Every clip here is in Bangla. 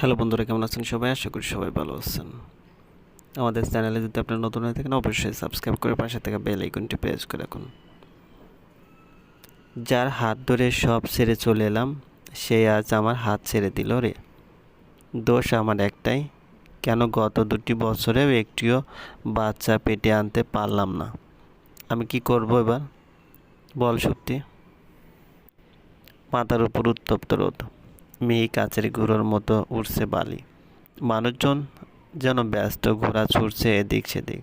হ্যালো বন্ধুরা, কেমন আছেন সবাই? আশা করি সবাই ভালো আছেন। আমাদের চ্যানেলে যদি আপনার নতুন হয়ে থাকেন, অবশ্যই সাবস্ক্রাইব করে পাশে থাকা বেল আইকনটি প্রেস করে রাখুন। যার হাত ধরে সব ছেড়ে চলে এলাম, সে আজ আমার হাত ছেড়ে দিল রে। দোষ আমার একটাই, কেন গত দুটি বছরেও একটিও বাচ্চা পেটে আনতে পারলাম না? আমি কি করব এবার? বল সত্যি। মাথার উপর উত্তপ্ত রোদ। মেয়ে কাচের গুঁড়োর মতো উঠছে বালি। মানুষজন যেন ব্যস্ত ঘোরা ছুটছে এদিক সেদিক।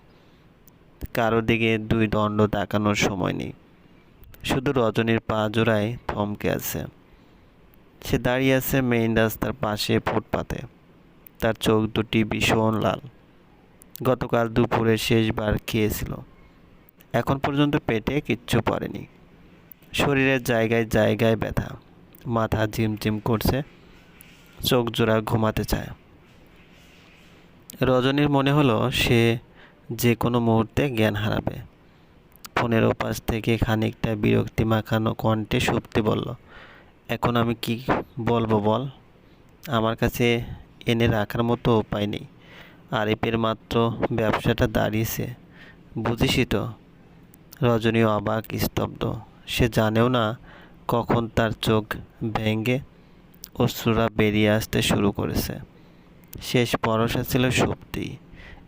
কারও দিকে দুই দণ্ড তাকানোর সময় নেই। শুধু রজনীর পা জোড়ায় থমকে আছে। সে দাঁড়িয়ে আছে মেইন রাস্তার পাশে ফুটপাতে। তার চোখ দুটি ভীষণ লাল। গতকাল দুপুরে শেষবার খেয়েছিল। এখন পর্যন্ত পেটে কিচ্ছু পড়েনি। শরীরের জায়গায় জায়গায় ব্যথা। মাথা ঝিমঝিম করছে। চোখ জোড়া ঘুমাতে চায়। রজনীর মনে হলো সে যে কোনো মুহূর্তে জ্ঞান হারাবে। ফোনের ওপাশ থেকে খানিকটা বিরক্তি মাখানো কণ্ঠে সুপ্তি বলল, এখন আমি কি বলব বল? আমার কাছে এনে রাখার মতো উপায় নেই। আরিফের মাত্র ব্যবসাটা দাঁড়িয়েছে। বুঝিসই তো? রজনী অবাক, স্তব্ধ। সে জানেও না কখন তার চোখ ভেঙে অশ্রুরা বেরিয়ে আসতে শুরু করেছে। শেষ ভরসা ছিল সুপ্তি।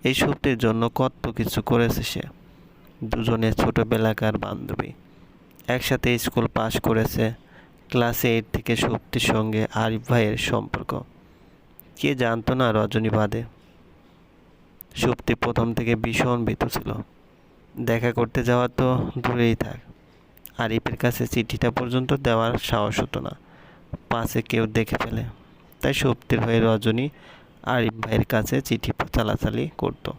এই সুপ্তির জন্য কত কিছু করেছে সে। দুজনে ছোটোবেলাকার বান্ধবী। একসাথে স্কুল পাশ করেছে ক্লাস এইট থেকে সুপ্তির সঙ্গে আরিফ ভাইয়ের সম্পর্ক। কে জানতো না রজনী বাদে। সুপ্তি প্রথম থেকে ভীষণ ভীত ছিল। দেখা করতে যাওয়া তো দূরেই থাক। আরিফের কাছে চিঠিটা পর্যন্ত দেওয়ার সাহস হতো না। পাশে কেউ দেখে ফেলে। তাই সুপ্তির হয়ে রজনী আরিফ ভাইয়ের কাছে চিঠি চালাচালি করত।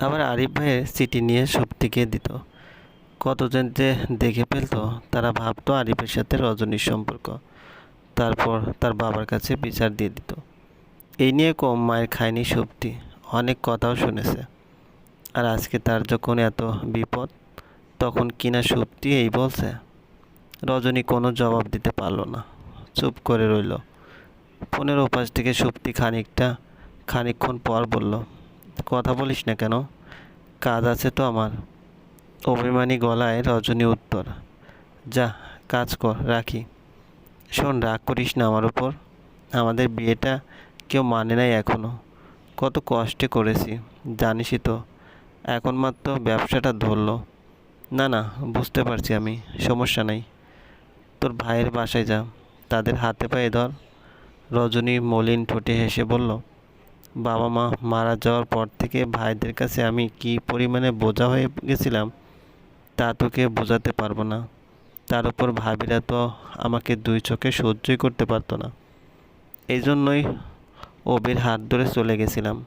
আবার আরিফ ভাইয়ের চিঠি নিয়ে সুপ্তিকে দিত? কতজন যে দেখে ফেলতো, তারা ভাবতো আরিফের সাথে রজনীর সম্পর্ক। তারপর তার বাবার কাছে বিচার দিয়ে দিত। এই নিয়ে কম মায়ের খায়নি সুপ্তি অনেক কথাও শুনেছে। আর আজকে তার যখন এত বিপদ, তখন কিনা সুপ্তি এই বলছে? রজনী কোনো জবাব দিতে পারল না। চুপ করে রইল। ফোনের ওপাশ থেকে সুপ্তি খানিকটা, খানিকক্ষণ পর বলল, কথা বলিস না কেন? কাজ আছে তো আমার। অভিমানী গলায় রজনী উত্তর, যা, কাজ কর, রাখি। শোন, রাগ করিস না আমার উপর। আমাদের বিয়েটা কেউ মানে নাই এখনও কত কষ্টে করেছি, জানিসই তো। এখন মাত্র ব্যবসাটা ধরলো। না না, বুঝতে পারছি আমি, সমস্যা নাই। তোর ভাইয়ের বাসায় যা। তাদের হাতে পায়ে ধর। রজনী মলিন ঠোঁটে হেসে বলল, বাবা মা, মারা যাওয়ার পর থেকে ভাইদের কাছে আমি কি পরিমাণে বোঝা হয়ে গেছিলাম, তা তোকে বোঝাতে পারব না। তার উপর ভাবিরা তো আমাকে দুই চোখে সহ্যই করতে পারতো না। এই জন্যই অবির হাত ধরে চলে গেছিলাম।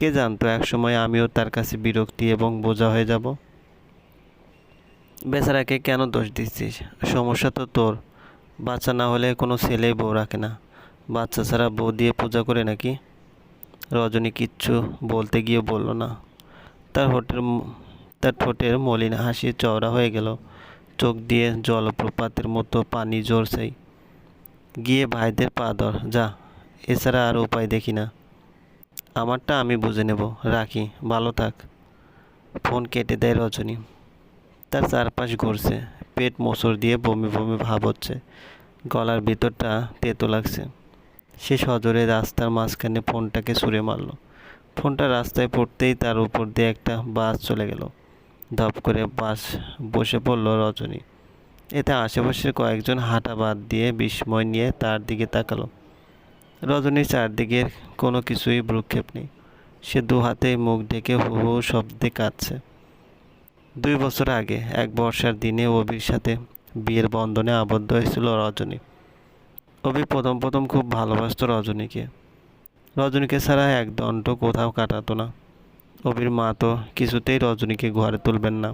কে জানতো, একসময় আমিও তার কাছে বিরক্তি এবং বোঝা হয়ে যাব। বেচারাকে কেন দোষ দিচ্ছিস? সমস্যা তো তোর। বাচ্চা না হলে কোনো ছেলেই বউ রাখে না। বাচ্চা ছাড়া বউ দিয়ে পূজা করে নাকি? রজনী কিচ্ছু বলতে গিয়ে বলল না। তার হোটের তার ঠোঁটের মলিন হাসি চওড়া হয়ে গেল। চোখ দিয়ে জলপ্রপাতের মতো পানি জোরছেই গিয়ে ভাইদের পা ধর, যা। এছাড়া আর উপায় দেখি না। আমারটা আমি বুঝে নেব। রাখি, ভালো থাক। ফোন কেটে দেয় রজনী। তার চারপাশ ঘুরছে। পেট মোচড় দিয়ে বমি বমি ভাব হচ্ছে। গলার ভিতরটা তেতো লাগছে। সে সজোরে রাস্তার মাঝখানে ফোনটাকে ছুঁড়ে মারল। ফোনটা রাস্তায় পড়তেই তার উপর দিয়ে একটা বাস চলে গেল। ধপ করে বাস বসে পড়ল রজনী। এতে আশেপাশের কয়েকজন হাঁটা বাদ দিয়ে বিস্ময় নিয়ে তার দিকে তাকালো। রজনীর চারদিকের কোনো কিছুই ভ্রুক্ষেপ নেই। সে দু হাতে মুখ ঢেকে হু হু শব্দে কাঁদছে। দুই বছর আগে এক বর্ষার দিনে অবির সাথে বিয়ের বন্ধনে আবদ্ধ হয়েছিল রজনী। অভি প্রথম প্রথম খুব ভালোবাসত রজনীকে। রজনীকে ছাড়া এক দণ্ড কোথাও কাটাতো না। অবির মা তো কিছুতেই রজনীকে ঘরে তুলবেন না,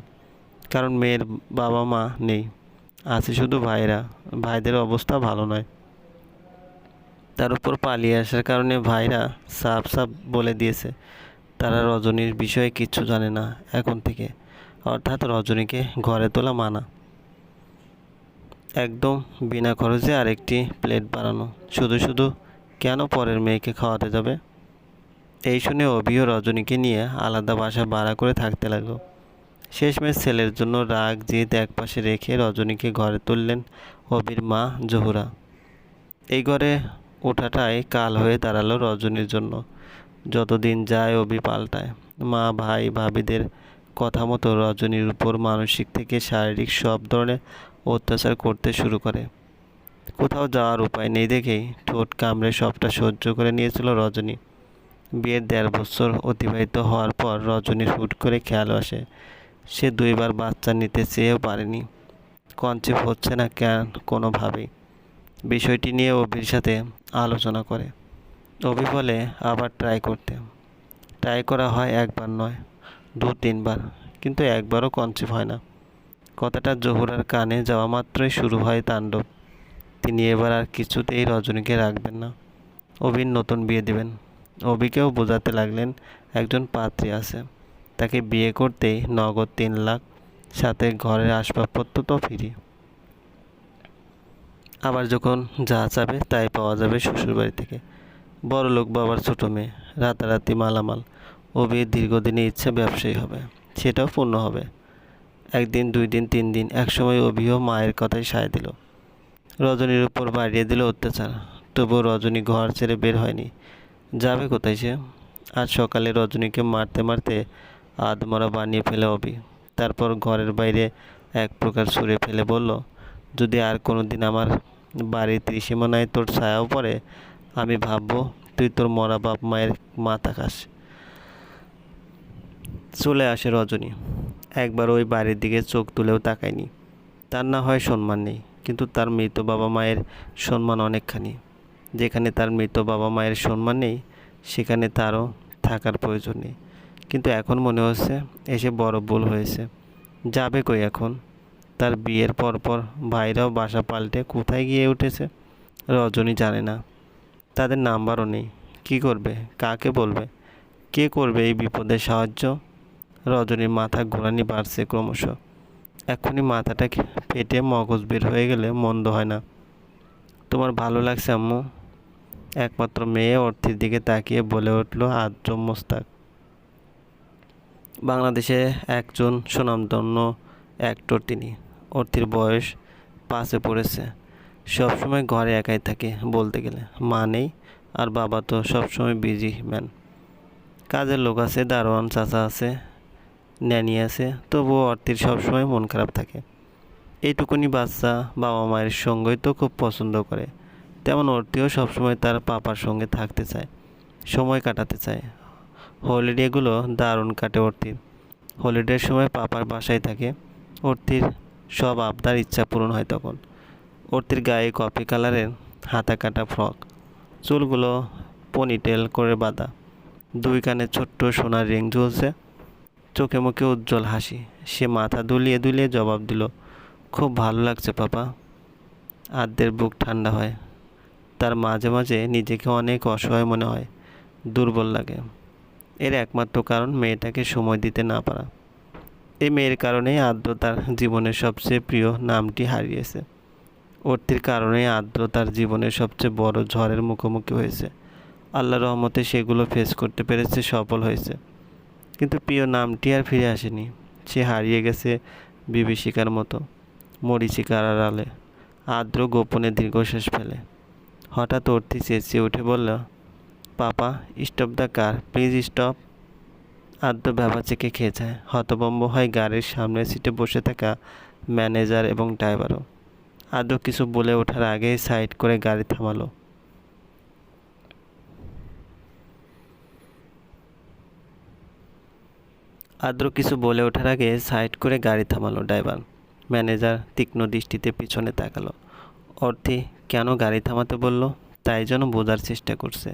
কারণ মেয়ের বাবা মা নেই। আছে শুধু ভাইরা, ভাইদের অবস্থা ভালো নয়। তার উপর পালিয়ে আসার কারণে ভাইরা সাফ সাফ বলে দিয়েছে, তারা রজনীর বিষয়ে কিচ্ছু জানে না এখন থেকে। অর্থাৎ রজনীকে ঘরে তোলা মানা। একদম বিনা খরচে আরেকটি প্লেট বানানো। শুধু শুধু কেন পরের মেয়েকে খাওয়াতে যাবে? এই শুনে অভি ও রজনীকে নিয়ে আলাদা বাসা ভাড়া করে থাকতে লাগল। শেষমেশ ছেলের জন্য রাগ, জিদ একপাশে রেখে রজনীকে ঘরে তুললেন অবির মা জহুরা। এই ঘরে ওঠাটাই কাল হয়ে দাঁড়াল রজনীর জন্য। যতদিন যায় অভি পাল্টায়। মা, ভাই, ভাবিদের কথা মতো রজনীর উপর মানসিক থেকে শারীরিক সব ধরনের অত্যাচার করতে শুরু করে। কোথাও যাওয়ার উপায় নেই দেখেই ঠোঁট কামড়ে সবটা সহ্য করে নিয়েছিল রজনী। বিয়ের দেড় বছর অতিবাহিত হওয়ার পর রজনীর হুট করে খেয়াল আসে। সে দুইবার বাচ্চা নিতে চেয়েও পারেনি। কনসেপ্ট হচ্ছে না কেন কোনোভাবেই। বিষয়টি নিয়ে অভির সাথে আলোচনা করে। অভি বলে, আবার ট্রাই করতে। ট্রাই করা হয় একবার নয়। দু, তিনবার। কিন্তু একবারও কনসেপ্ট হয় না। কথাটা জহুরার কানে যাওয়া মাত্রই শুরু হয় তাণ্ডব। তিনি এবার আর কিছুতেই রজনীকে রাখবেন না। অভির নতুন বিয়ে দেবেন। অভিকেও বোঝাতে লাগলেন একজন পাত্রী আছে। তাকে বিয়ে করতেই নগদ তিন লাখ, সাথে ঘরের আসবাবপত্র তো ফিরি। আবার যখন যা চাবে তাই পাওয়া যাবে শ্বশুরবাড়ি থেকে। বড় লোক বাবার ছোটো মেয়ে, রাতারাতি মালামাল। অভির দীর্ঘদিনে ইচ্ছা ব্যবসায়ী হবে, সেটাও পূর্ণ হবে। একদিন, দুই দিন, তিন দিন, একসময় অভিও মায়ের কথাই সায় দিল। রজনীর উপর বাড়িয়ে দিল অত্যাচার, তবুও রজনী ঘর ছেড়ে বের হয়নি। যাবে কোথায় সে? আজ সকালে রজনীকে মারতে মারতে আধমরা বানিয়ে ফেলে অভি। তারপর ঘরের বাইরে এক প্রকার সুরে ফেলে বলল, যদি আর কোনো দিন আমার বাড়ির ত্রিসীমানায় তোর ছায়াও পড়ে, আমি ভাববো তুই তোর মরা বাপ মায়ের মাথা খাস। চলে আসে রজনী। একবার ওই বাড়ির দিকে চোখ তুলেও তাকায়নি। তার না হয় সম্মান নেই, কিন্তু তার মৃত বাবা মায়ের সম্মান অনেকখানি। যেখানে তার মৃত বাবা মায়ের সম্মান নেই, সেখানে তারও থাকার প্রয়োজন নেই। কিন্তু এখন মনে হচ্ছে এসে বড় ভুল হয়েছে। যাবে কই এখন? তার বিয়ের পরপর ভাইরাও বাসা পাল্টে কোথায় গিয়ে উঠেছে? রজনী জানে না। তাদের নাম্বারও নেই। কি করবে? কাকে বলবে? কে করবে এই বিপদের সাহায্য? রজনীর মাথা ঘোরানি বাড়ছে ক্রমশ। এখনই মাথাটা ফেটে মগজ বের হয়ে গেলে মন্দ হয় না। তোমার ভালো লাগছে, আম্মু? একমাত্র মেয়ে অর্থের দিকে তাকিয়ে বলে উঠল আদ্র মোস্তাক। বাংলাদেশে একজন সুনামধন্য অ্যাক্টর তিনি। অর্থের বয়স পাশে পড়েছে। সবসময় ঘরে একাই থাকে বলতে গেলে। মা নেই, আর বাবা তো সবসময় বিজি ম্যান কাজের লোক আছে, দারোয়ান চাচা আছে ন্যানি আছে, তবুও অর্থের সবসময় মন খারাপ থাকে। এইটুকুনি বাচ্চা বাবা মায়ের সঙ্গেই তো খুব পছন্দ করে। তেমন অর্থিও সবসময় তার পাপার সঙ্গে থাকতে চায়, সময় কাটাতে চায়। হলিডেগুলো দারুণ কাটে অর্থির হলিডের সময় পাপার বাসায় থাকে অর্থির সব আবদার ইচ্ছা পূরণ হয় তখন। অর্থির গায়ে কফি কালারের হাতা কাটা ফ্রক, চুলগুলো পনিটেল করে বাঁধা। দুই কানে ছোট্ট সোনার রিং ঝুলছে। চোখে মুখে উজ্জ্বল হাসি। সে মাথা দুলিয়ে দুলিয়ে জবাব দিল, খুব ভালো লাগছে, পাপা। আদ্যের বুক ঠান্ডা হয়। তার মাঝে মাঝে নিজেকে অনেক অসহায় মনে হয়, দুর্বল লাগে। এর একমাত্র কারণ মেয়েটাকে সময় দিতে না পারা। এই মেয়ের কারণেই আদ্র তার জীবনের সবচেয়ে প্রিয় নামটি হারিয়েছে। অর্থের কারণেই আদ্র তার জীবনের সবচেয়ে বড় ঝড়ের মুখোমুখি হয়েছে। আল্লাহ রহমতে সেগুলো ফেস করতে পেরেছে, সফল হয়েছে। কিন্তু প্রিয় নামটি আর ফিরে আসেনি। সে হারিয়ে গেছে বিভীষিকার মতো, মরিচিকার আড়ালে, আর্দ্র গোপনে দীর্ঘশ্বাস ফেলে। হঠাৎ অর্থি চেঁচিয়ে উঠে বলল, papa stop the car please stop Adro ভেবা চেকে খেয়ে যায়। হতবম্ব হয় গাড়ির সামনের সিটে বসে থাকা ম্যানেজার এবং ড্রাইভারও আদ্র কিছু বলে ওঠার আগেই সাইড করে গাড়ি থামালো। আদ্র কিছু বলে ওঠার আগে সাইড করে গাড়ি থামালো ড্রাইভার। ম্যানেজার তীক্ষ্ণ দৃষ্টিতে পিছনে তাকালো। অর্থে কেন গাড়ি থামাতে বলল? তাই যেন বোঝার চেষ্টা করছে।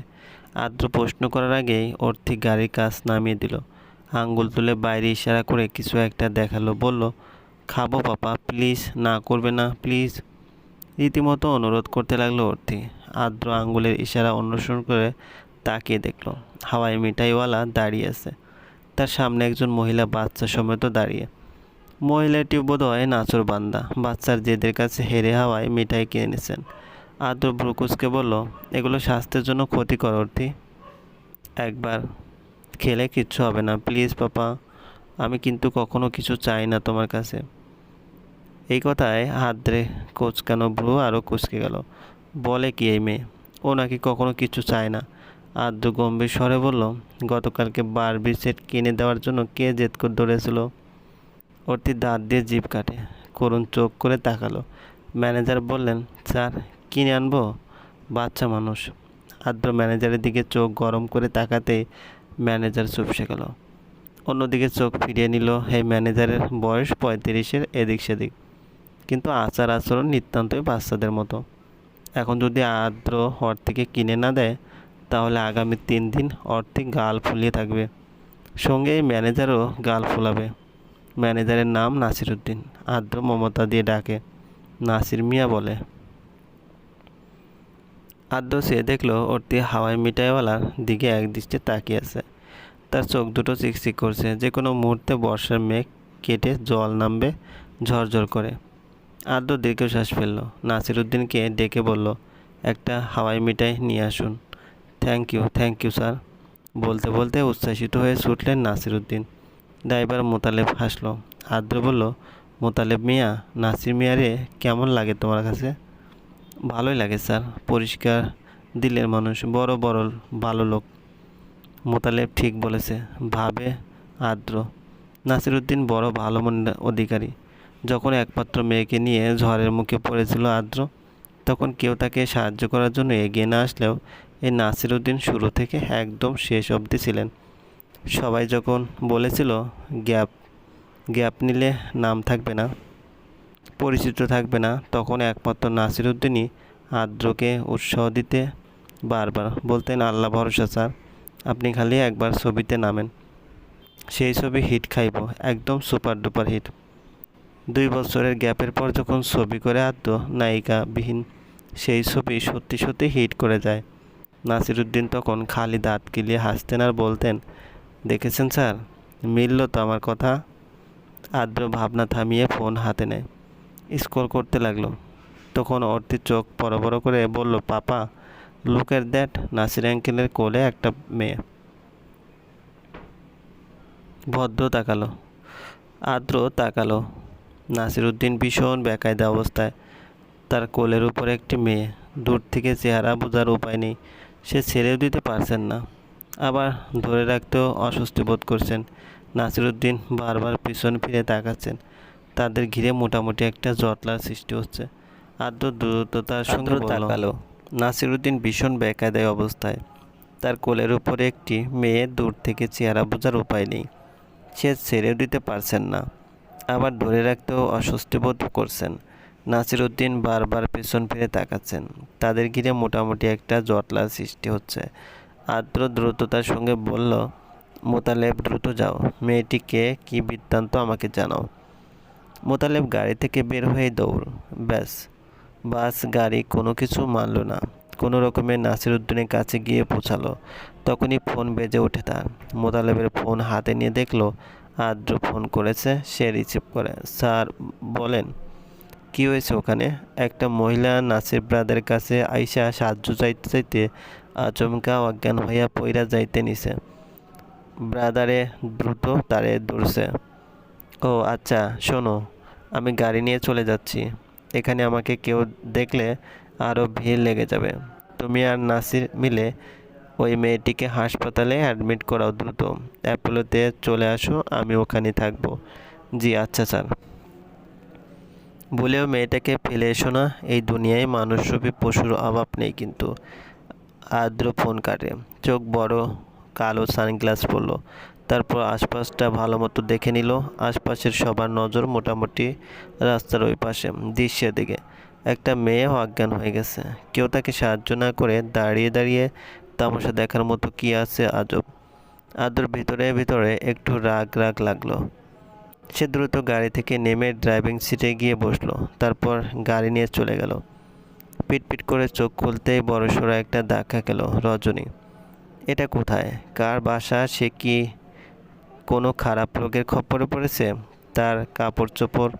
আদ্র প্রশ্ন করার আগেই অর্থি গাড়ির কাজ নামিয়ে দিল। আঙ্গুল তুলে বাইরে ইশারা করে কিছু একটা দেখাল, বলল, খাব পাপা, প্লিজ, না করবে না, প্লিজ। রীতিমতো অনুরোধ করতে লাগল অর্থি। আদ্র আঙ্গুলের ইশারা অনুসরণ করে তাকিয়ে দেখল হাওয়াই মিঠাইওয়ালা দাঁড়িয়ে আছে। তার সামনে একজন মহিলা বাচ্চা সমেত দাঁড়িয়ে। মহিলাটি বোধ হয় নাচর বান্দা। বাচ্চার জেদের কাছে হেরে হাওয়ায় মিঠাই কিনে নিয়েছেন আদ্র ব্রুকুসকে বলল, এগুলো স্বাস্থ্যের জন্য ক্ষতিকর অর্থী। একবার খেলে কিচ্ছু হবে না, প্লিজ পাপা। আমি কিন্তু কখনো কিছু চাই না তোমার কাছে। এই কথায় হাতরে কোচকানো ব্রু আরও কুচকে গেল। বলে কি এই মেয়ে? ও নাকি কখনো কিছু চায় না। আদ্র গম্ভীর স্বরে বলল, গতকালকে বারবি সেট কিনে দেওয়ার জন্য কে জেদ করে ধরেছিল অর্থি দাঁত দিয়ে জিভ কাটে। করুণ চোখ করে তাকালো। ম্যানেজার বললেন, স্যার, কিনে আনব? বাচ্চা মানুষ। আদ্র ম্যানেজারের দিকে চোখ গরম করে তাকাতে ম্যানেজার চুপসে গেল। অন্যদিকে চোখ ফিরিয়ে নিল এই ম্যানেজারের বয়স পঁয়ত্রিশের এদিক সেদিক। কিন্তু আচার আচরণ নিতান্তই বাচ্চাদের মতো। এখন যদি আদ্র হর থেকে কিনে না দেয় তাহলে আগামী তিন দিন অর্ধেক গাল ফুলিয়ে থাকবে। সঙ্গে ম্যানেজারও গাল ফুলাবে। ম্যানেজারের নাম নাসির উদ্দিন মমতা দিয়ে ডাকে। নাসির মিয়া বলে, আদ্র সে দেখল অর্তি হাওয়াই মিঠাইওয়ালার দিকে এক দৃষ্টি তাকিয়ে আছে। তার চোখ দুটো চিকচিক করছে। যে কোনো মুহূর্তে বর্ষার মেঘ কেটে জল নামবে ঝরঝর করে। আদ্র দীর্ঘশ্বাস ফেলল। নাসির উদ্দিনকে ডেকে বলল, একটা হাওয়াই মিঠাই নিয়ে আসুন। Thank you thank you sir বলতে বলতে উচ্ছ্বাসিত হয়ে ছুটলেন নাসির উদ্দিন ড্রাইভার মোতালেব হাসলো। আদ্র বলল, মোতালেব মিয়া, নাসির মিয়ারে কেমন লাগে তোমার কাছে? ভালোই লাগে, স্যার। পরিষ্কার, দিলের মানুষ, বড় বড়, ভালো লোক। মোতালেব ঠিক বলেছে, ভাবে আদ্র নাসিরুদ্দিন বড়, ভালো মনের অধিকারী। যখন একমাত্র মেয়েকে নিয়ে ঝড়ের মুখে পড়েছিল আদ্র তখন কেউ তাকে সাহায্য করার জন্য এগিয়ে না আসলেও এই নাসিরুদ্দিন শুরু থেকে একদম শেষ অবধি ছিলেন। সবাই যখন বলেছিল, গ্যাপ গ্যাপ নিলে নাম থাকবে না, পরিচিত থাকবে না, তখন একমাত্র নাসিরুদ্দিনই আদ্রকে উৎসাহ দিতে বারবার বলতেন, আল্লাহ ভরসা, স্যার, আপনি খালি একবার ছবিতে নামেন। সেই ছবি হিট খাইব, একদম সুপার ডুপার হিট। দুই বছরের গ্যাপের পর যখন ছবি করে আদ্র নায়িকাবিহীন, সেই ছবি সত্যি সত্যি হিট করে যায়। নাসিরুদ্দিন তখন খালি দাঁত কিলিয়ে হাসতেন আর বলতেন, দেখেছেন স্যার, মিলল তো আমার কথা। আদ্র ভাবনা থামিয়ে ফোন হাতে নেয়। স্কোর করতে লাগল। তখন অর্থির চোখ বড় বড় করে বলল, papa look at that Nasir অ্যাঙ্কেলের কোলে একটা মেয়ে। ভদ্র তাকালো। আদ্র তাকালো। নাসির উদ্দিন ভীষণ বেকায়দা অবস্থায়। তার কোলের উপর একটি মেয়ে। দূর থেকে চেহারা বোঝার উপায় নেই। সে ছেড়েও দিতে পারছেন না। আবার ধরে রাখতেও অস্বস্তি বোধ করছেন। নাসিরুদ্দিন বারবার পিছন ফিরে তাকাচ্ছেন। তাদের ঘিরে মোটামুটি একটা জটলার সৃষ্টি হচ্ছে। আদ্র দ্রুততার সঙ্গে তাকালো। নাসিরুদ্দিন ভীষণ বেকায়দায় অবস্থায়। তার কোলের উপরে একটি মেয়ে দূর থেকে চেহারা বোঝার উপায় নেই। সে ছেড়েও দিতে পারছেন না। আবার ধরে রাখতেও অস্বস্তি বোধ করছেন। নাসিরুদ্দিন বারবার পেছন ফিরে তাকাচ্ছেন। তাদের ঘিরে মোটামুটি একটা জটলার সৃষ্টি হচ্ছে। আদ্র দ্রুততার সঙ্গে বলল, মোতালেব, দ্রুত যাও। মেয়েটিকে কি বৃত্তান্ত আমাকে জানাও। মোতালেব গাড়ি থেকে বের হয়ে দৌড়। ব্যাস, বাস, গাড়ি কোনো কিছু মানল না। কোনো রকমে নাসিরুদ্দিনের কাছে গিয়ে পৌঁছালো। তখনই ফোন বেজে ওঠে তার। মোতালেবের ফোন হাতে নিয়ে দেখল আদ্র ফোন করেছে, সে রিসিভ করে। স্যার, বলেন। কি হয়েছে ওখানে? একটা মহিলা নাসির ব্রাদের কাছে আইসা সাহায্য চাইতে চাইতে, আচমকা অজ্ঞান হইয়া পইরা যাইতে নিছে। ব্রাদারে দ্রুত তারে ধরছে। ও আচ্ছা শোনো, আমি গাড়ি নিয়ে চলে যাচ্ছি। এখানে আমাকে কেউ দেখলে আরও ভিড় লেগে যাবে। তুমি আর নাসির মিলে ওই মেয়েটিকে হাসপাতালে অ্যাডমিট করাও দ্রুত। অ্যাপোলোতে চলে আসো, আমি ওখানে থাকব। জি আচ্ছা স্যার। বলেও মেয়েটাকে ফেলে এসো না, এই দুনিয়ায় মানুষরূপী পশুর অভাব নেই কিন্তু। আদ্র ফোন কাটে। চোখ বড়, কালো সানগ্লাস পরলো। তারপর আশপাশটা ভালো মতো দেখে নিল। আশপাশের সবার নজর মোটামুটি রাস্তার ওই পাশে, দৃশ্যের দিকে। একটা মেয়ে অজ্ঞান হয়ে গেছে। কেউ তাকে সাহায্য না করে দাঁড়িয়ে দাঁড়িয়ে তামাশা দেখার মতো কি আছে আজব। আদর ভিতরে ভিতরে একটু রাগ রাগ লাগল। সে দ্রুত গাড়ি থেকে নেমে ড্রাইভিং সিটে গিয়ে বসল, তারপর গাড়ি নিয়ে চলে গেল। পিটপিট করে চোখ খুলতেই বড়সড় একটা ধাক্কা গেল রজনী। এটা কোথায়? কার বাসা? সে কি কোনো খারাপ লোকের খপ্পরে পড়েছে? তার কাপড় চোপড়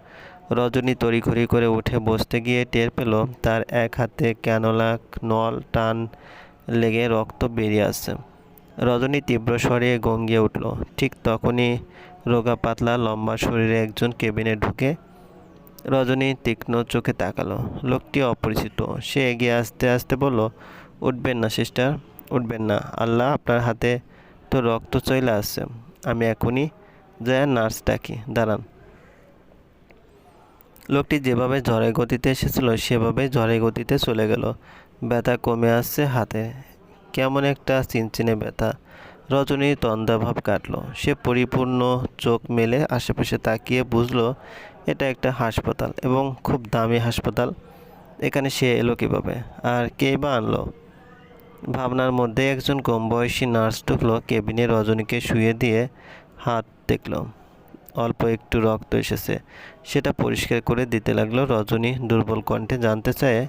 রজনী তড়িঘড়ি করে উঠে বসতে গিয়ে টের পেল, তার এক হাতে ক্যানোলা নল, টান লেগে রক্ত বেরিয়ে আসছে। রজনী তীব্র স্বরে গঙ্গিয়ে উঠল, ঠিক তখনই রোগা পাতলা লম্বা শরীরে একজন কেবিনে ঢুকে রজনী তীক্ষ্ণ চোখে তাকালো। লোকটি অপরিচিত। সে এগিয়ে আসতে আসতে বলল, উঠবেন না, সিস্টার, উঠবেন না। আল্লাহ আপনার হাতে তো রক্ত চলে আসছে আমি এখনই যায় নার্স ডাকি। দাঁড়ান। লোকটি যেভাবে ঝড়ের গতিতে এসেছিল, সেভাবে ঝড়ের গতিতে চলে গেল। ব্যথা কমে আসছে হাতে। কেমন একটা চিনচিনে ব্যথা। রজনীর তন্দ্রাভাব কাটলো। সে পরিপূর্ণ চোখ মেলে আশেপাশে তাকিয়ে বুঝলো, এটা একটা হাসপাতাল এবং খুব দামি হাসপাতাল। এখানে সে এলো কীভাবে? আর কে বা আনলো? ভাবনার মধ্যে একজন কম বয়সী নার্স ঢুকলো কেবিনে রজনীকে শুয়ে দিয়ে হাত দেখল। অল্প একটু রক্ত এসেছে। সেটা পরিষ্কার করে দিতে লাগল। রজনী দুর্বল কণ্ঠে জানতে চায়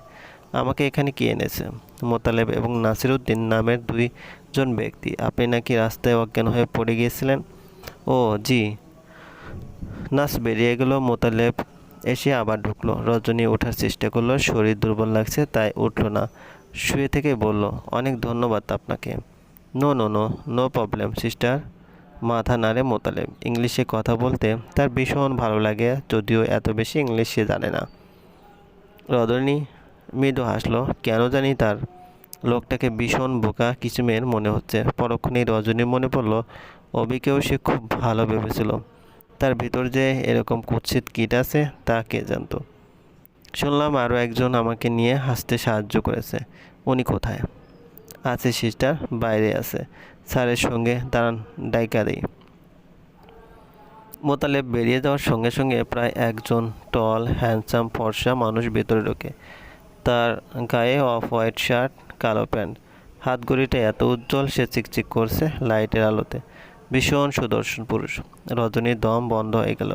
আমাকে এখানে কে এনেছে? মোতালেব এবং নাসিরুদ্দিন নামের দুইজন ব্যক্তি। আপনি নাকি রাস্তায় অজ্ঞান হয়ে পড়ে গিয়েছিলেন? ও, জি। নাস বেরিয়ে গেল, মোতালেব এসে আবার ঢুকলো। রজনী ওঠার চেষ্টা করল, শরীর দুর্বল লাগছে, তাই উঠল না। শুয়ে থেকে বলল, অনেক ধন্যবাদ আপনাকে। No no no no problem, sister. মাথা নাড়ে মোতালেব। ইংলিশে কথা বলতে তার ভীষণ ভালো লাগে, যদিও এত বেশি ইংলিশ সে জানে না। রজনী মৃদু হাসলো, কেন জানি তার লোকটাকে ভীষণ বোকা কিচুমের মনে হচ্ছে। পরক্ষণেই রজনী মনে পড়ল, অবিকেও সে খুব ভালো ভেবেছিল। তার ভিতর যে এরকম কুৎসিত কীট আছে, তা কে জানতো? শুনলাম আরও একজন আমাকে নিয়ে হাসতে সাহায্য করেছে। উনি কোথায়? আছে, সিস্টার, বাইরে আছে। স্যারের সঙ্গে দাঁড়ান, ডাইকা দেই। মোতালেব বেরিয়ে যাওয়ার সঙ্গে সঙ্গে প্রায় একজন টল, হ্যান্ডসাম, ফর্সা মানুষ ভেতরে ঢোকে। তার গায়ে অফ হোয়াইট শার্ট, কালো প্যান্ট। হাত ঘড়িটা এত উজ্জ্বল সে চিকচিক করছে লাইটের আলোতে। ভীষণ সুদর্শন পুরুষ। রজনীর দম বন্ধ হয়ে গেল।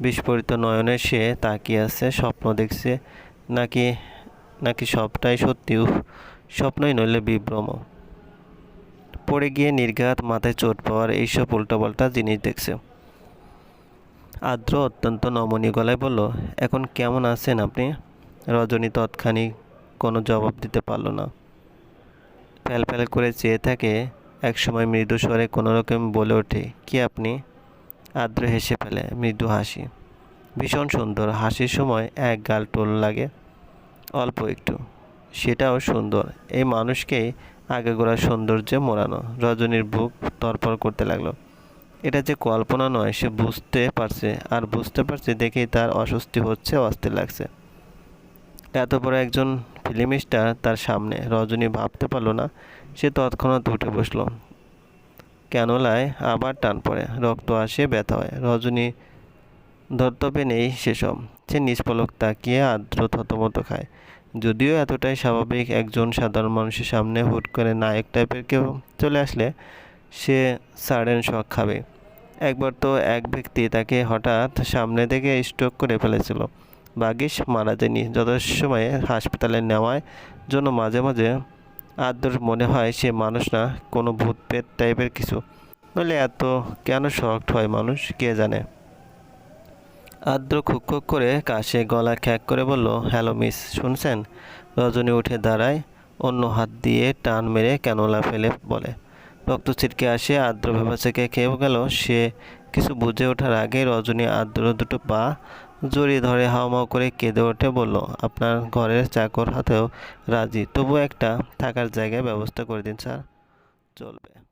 বিস্ফোরিত নয়নে সে তাকিয়ে আছে, স্বপ্ন দেখছে নাকি নাকি সবটাই সত্যি স্বপ্নই নইলে বিভ্রম। পড়ে গিয়ে নির্ঘাত মাথায় চোট পাওয়ার এইসব উল্টাপাল্টা জিনিস দেখছে। আদ্র অত্যন্ত নমনীয় গলায় বলল, এখন কেমন আছেন আপনি? রজনী তৎক্ষণিক কোনো জবাব দিতে পারল না। ফ্যাল ফ্যাল করে চেয়ে থাকে, একসময় মৃদু স্বরে কোনো রকম বলে ওঠে, কি আপনি? আদ্র হেসে ফেলে, মৃদু হাসি। ভীষণ সুন্দর, হাসির সময় এক গাল টোল লাগে, অল্প একটু। সেটাও সুন্দর, এই মানুষকেই আগাগোড়া সৌন্দর্যে মোড়ানো। রজনীর বুক তরপর করতে লাগল। এটা যে কল্পনা নয়, সে বুঝতে পারছে, আর বুঝতে পারছে দেখেই তার অস্বস্তি হচ্ছে, অস্থির লাগছে। এত বড় একজন ফিল্ম স্টার তার সামনে রজনী ভাবতে পারল না, সে তৎক্ষণাৎ উঠে বসল। ক্যানোলায় আবার টান পড়ে, রক্ত আসে, ব্যথা হয়। রজনী ধর্তব্যে নেই সেসব। সে নিষ্পলক তাকিয়ে আর্দ্র থতমত খায়। যদিও এতটাই স্বাভাবিক একজন সাধারণ মানুষের সামনে হুট করে নায়ক টাইপের কেউ চলে আসলে সে সারেন শখ খাবে। একবার তো এক ব্যক্তি তাকে হঠাৎ সামনে থেকে স্ট্রোক করে ফেলেছিল। বাগিস মারা যায়নি। যথাসময়ে হাসপাতালে নেওয়ার জন্য মাঝে মাঝে আদ্র মনে হয় সে মানুষ না, কোনো ভূত, পেট টাইপের কিছু। নইলে এত কেন শক্ট হয় মানুষ, কে জানে? আদ্র খুক করে কাশে গলা খ্যাক করে বলল, হ্যালো মিস, শুনছেন? রজনী উঠে দাঁড়ায়, অন্য হাত দিয়ে টান মেরে ক্যানোলা ফেলে বলে। রক্ত ছিটকে আসে আদ্র ভেবাচাকে খেয়েও গেল। সে কিছু বুঝে ওঠার আগে রজনী আদ্র দুটো পা জড়িয়ে ধরে হাওমাও করে কেঁদে ওঠে বলল, আপনার ঘরের চাকর হাতেও রাজি। তবু একটা থাকার জায়গায় ব্যবস্থা করে দিন, স্যার। চলবে।